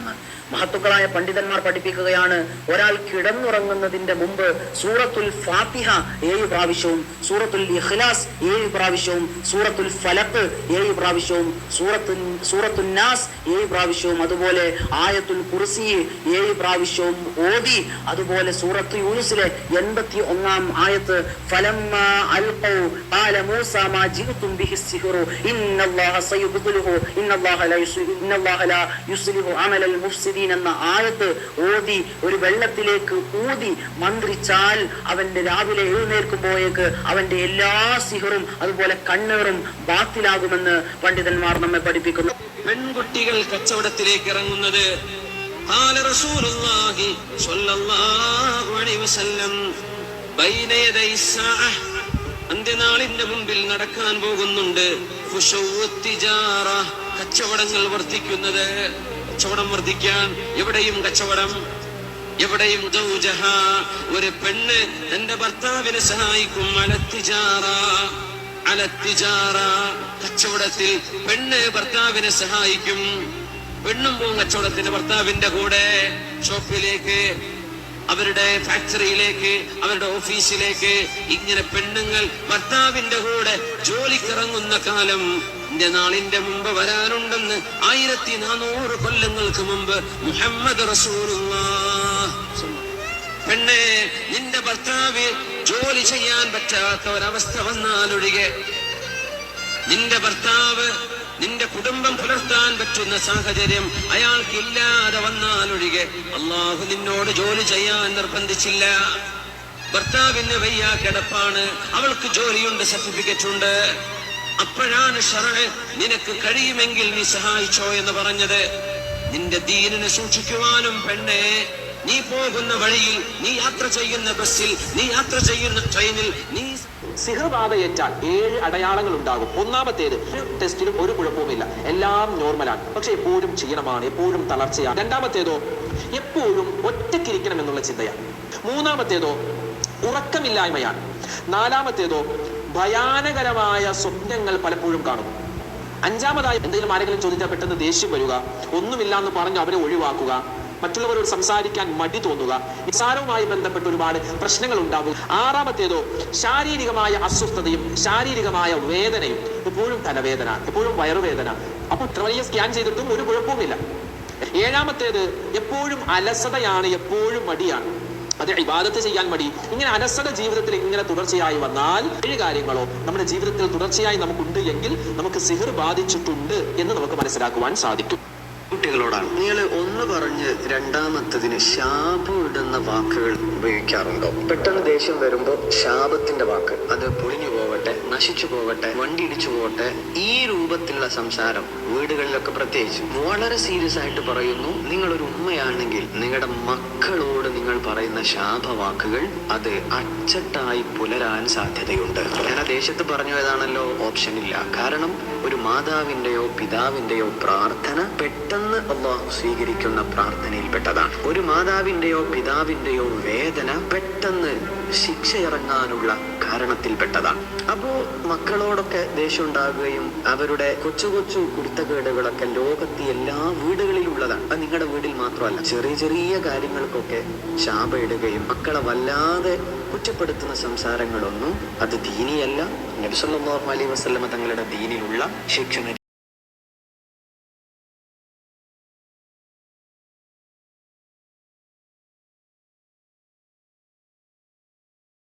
ആണെന്ന് മഹത്തുക്കളായ പണ്ഡിതന്മാർ പഠിപ്പിക്കുകയാണ് ഒരാൾ കിടന്നുറങ്ങുന്നതിന്റെ മുമ്പ് സൂറത്തുൽ ഫാത്തിഹ ഏഴ് പ്രാവശ്യവും സൂറത്തുൽ ഇഖ്ലാസ് ഏഴ് പ്രാവശ്യവും സൂറത്തുൽ ഫലക്ക് ഏഴ് പ്രാവശ്യവും സൂറത്തു സൂറത്തുൽ നാസ് ഏഴ് പ്രാവശ്യവും അതുപോലെ ആയത്തുൽ കുർസി ഏഴ് പ്രാവശ്യവും ഓതി അതുപോലെ സൂറത്ത് യൂനുസിലെ എൺപത്തി ഒന്നാം ആയത്ത് ഫലമ്മ അൽഖൗ മൂസ മാ ബിഹി ഇന്നല്ലാഹ ഇന്നല്ലാഹ ഇന്നല്ലാഹ ലാ യുസ്ലിഹു അമലൽ യാസീൻ എന്ന ആഴത്ത് ഓതി ഒരു വെള്ളത്തിലേക്ക് ഊതി മന്ത്രിച്ചാൽ അവന്റെ രാവിലെ എഴുന്നേൽക്കുമ്പോഴേക്ക് അവന്റെ എല്ലാ സിഹറും അതുപോലെ കണ്ണേറും ബാത്തിലാകുമെന്ന് പണ്ഡിതന്മാർ നമ്മെ പഠിപ്പിക്കുന്നു. പെൺകുട്ടികൾ കച്ചവടത്തിലേക്ക് ഇറങ്ങുന്നത് അന്ത്യനാളിന്റെ മുമ്പിൽ നടക്കാൻ പോകുന്നുണ്ട്. കച്ചവടങ്ങൾ വർദ്ധിക്കുന്നത്. കച്ചവടം വർദ്ധിക്കാൻ എവിടെയും കച്ചവടം എവിടെയും. ഒരു പെണ്ണ് തന്റെ ഭർത്താവിനെ സഹായിക്കും. അലത്തിജാറ അലത്തിജാറ കച്ചവടത്തിൽ പെണ്ണ് ഭർത്താവിനെ സഹായിക്കും. പെണ്ണും പോവും കച്ചവടത്തിന് ഭർത്താവിന്റെ കൂടെ ഷോപ്പിലേക്ക് അവരുടെ ഫാക്ടറിയിലേക്ക് അവരുടെ ഓഫീസിലേക്ക്. ഇങ്ങനെ പെണ്ണുങ്ങൾ ഭർത്താവിന്റെ കൂടെ ജോലിക്കിറങ്ങുന്ന കാലം എന്റെ നാളിന്റെ മുമ്പ് വരാനുണ്ടെന്ന് ആയിരത്തി നാനൂറ് കൊല്ലങ്ങൾക്ക് മുമ്പ് മുഹമ്മദ് പെണ്ണെ നിന്റെ ഭർത്താവ് ജോലി ചെയ്യാൻ പറ്റാത്ത ഒരവസ്ഥ വന്നാലൊഴികെ നിന്റെ ഭർത്താവ് നിന്റെ കുടുംബം പുലർത്താൻ പറ്റുന്ന സാഹചര്യം അയാൾക്ക് ഇല്ലാതെ വന്നാലൊഴികെ അള്ളാഹു നിന്നോട് ജോലി ചെയ്യാൻ നിർബന്ധിച്ചില്ല. ഭർത്താവിന് വയ്യ കിടപ്പാണ്. അവൾക്ക് ജോലിയുണ്ട് സർട്ടിഫിക്കറ്റ് ഉണ്ട് അപ്പോഴാണ് ഷറഹ് നിനക്ക് കഴിയുമെങ്കിൽ നീ സഹായിച്ചോ എന്ന് പറഞ്ഞത്. നിന്റെ ദീനിനെ സൂക്ഷിക്കുവാനും പെണ്ണെ നീ പോകുന്ന വഴിയിൽ നീ യാത്ര ചെയ്യുന്ന ബസ്സിൽ നീ യാത്ര ചെയ്യുന്ന ട്രെയിനിൽ നീ സിഹർബാധയേറ്റാൽ ഏഴ് അടയാളങ്ങൾ ഉണ്ടാകും ഒന്നാമത്തേത് ടെസ്റ്റിലും ഒരു കുഴപ്പവുമില്ല. എല്ലാം നോർമലാണ്. പക്ഷെ എപ്പോഴും ക്ഷീണമാണ് എപ്പോഴും തളർച്ചയാണ്. രണ്ടാമത്തേതോ എപ്പോഴും ഒറ്റക്കിരിക്കണം എന്നുള്ള ചിന്തയാണ്. മൂന്നാമത്തേതോ ഉറക്കമില്ലായ്മയാണ്. നാലാമത്തേതോ ഭയാനകരമായ സ്വപ്നങ്ങൾ പലപ്പോഴും കാണും അഞ്ചാമതായി എന്തെങ്കിലും ആരെങ്കിലും ചോദിച്ചാൽ പെട്ടെന്ന് ദേഷ്യം വരിക ഒന്നുമില്ല എന്ന് പറഞ്ഞ് അവരെ ഒഴിവാക്കുക മറ്റുള്ളവരോട് സംസാരിക്കാൻ മടി തോന്നുക നിസാരവുമായി ബന്ധപ്പെട്ട് ഒരുപാട് പ്രശ്നങ്ങൾ ഉണ്ടാകും. ആറാമത്തേതോ ശാരീരികമായ അസ്വസ്ഥതയും ശാരീരികമായ വേദനയും. എപ്പോഴും തലവേദന എപ്പോഴും വയറുവേദന. അപ്പോൾ ഇത്ര വലിയ സ്കാൻ ചെയ്തിട്ടും ഒരു കുഴപ്പവുമില്ല. ഏഴാമത്തേത് എപ്പോഴും അലസതയാണ് എപ്പോഴും മടിയാണ്. അത് ഇബാദത്ത് ചെയ്യാൻ മടി. ഇങ്ങനെ അലസത ജീവിതത്തിൽ ഇങ്ങനെ തുടർച്ചയായി വന്നാൽ ഏഴ് കാര്യങ്ങളോ നമ്മുടെ ജീവിതത്തിൽ തുടർച്ചയായി നമുക്കുണ്ട് എങ്കിൽ നമുക്ക് സിഹിർ ബാധിച്ചിട്ടുണ്ട് എന്ന് നമുക്ക് മനസ്സിലാക്കുവാൻ സാധിക്കും. കുട്ടികളോടാണ്. നിങ്ങൾ ഒന്ന് പറഞ്ഞ് രണ്ടാമത്തതിന് ശാപം ഇടുന്ന വാക്കുകൾ ഉപയോഗിക്കാറുണ്ടോ? പെട്ടെന്ന് ദേഷ്യം വരുമ്പോൾ ശാപത്തിന്റെ വാക്ക്. അത് പൊളിഞ്ഞു പോവട്ടെ നശിച്ചു പോവട്ടെ വണ്ടി ഇടിച്ചു പോവട്ടെ ഈ രൂപത്തിലുള്ള സംസാരം വീടുകളിലൊക്കെ പ്രത്യേകിച്ച് വളരെ സീരിയസ് ആയിട്ട് പറയുന്നു. നിങ്ങൾ ഒരു ഉമ്മയാണെങ്കിൽ നിങ്ങളുടെ മക്കളോട് നിങ്ങൾ പറയുന്ന ശാപവാക്കുകൾ അത് അച്ചട്ടായി പുലരാൻ സാധ്യതയുണ്ട്. ഞാൻ ആ ദേശത്ത് പറഞ്ഞു ഏതാണല്ലോ? ഓപ്ഷൻ ഇല്ല. കാരണം ഒരു മാതാവിന്റെയോ പിതാവിന്റെയോ പ്രാർത്ഥന പെട്ടെന്ന് അള്ളാഹു സ്വീകരിക്കുന്ന പ്രാർത്ഥനയിൽപ്പെട്ടതാണ്. ഒരു മാതാവിന്റെയോ പിതാവിന്റെയോ വേദന പെട്ടെന്ന് ശിക്ഷ ഇറങ്ങാനുള്ള കാരണത്തിൽപ്പെട്ടതാണ്. അപ്പോ മക്കളോടൊക്കെ ദേഷ്യം ഉണ്ടാകുകയും അവരുടെ കൊച്ചു കൊച്ചു കുരുത്തക്കേടുകളൊക്കെ ലോകത്തെ എല്ലാ വീടുകളിലും ഉള്ളതാണ് അത് നിങ്ങളുടെ വീട്ടിൽ മാത്രമല്ല. ചെറിയ ചെറിയ കാര്യങ്ങൾക്കൊക്കെ ശാപയിടുകയും മക്കളെ വല്ലാതെ കുറ്റപ്പെടുത്തുന്ന സംസാരങ്ങളൊന്നും അത് ദീനിയല്ല. നബിസല്ലാഹു അലൈഹി വസല്ലമ തങ്ങളുടെ ദീനിലുള്ള ശിക്ഷണ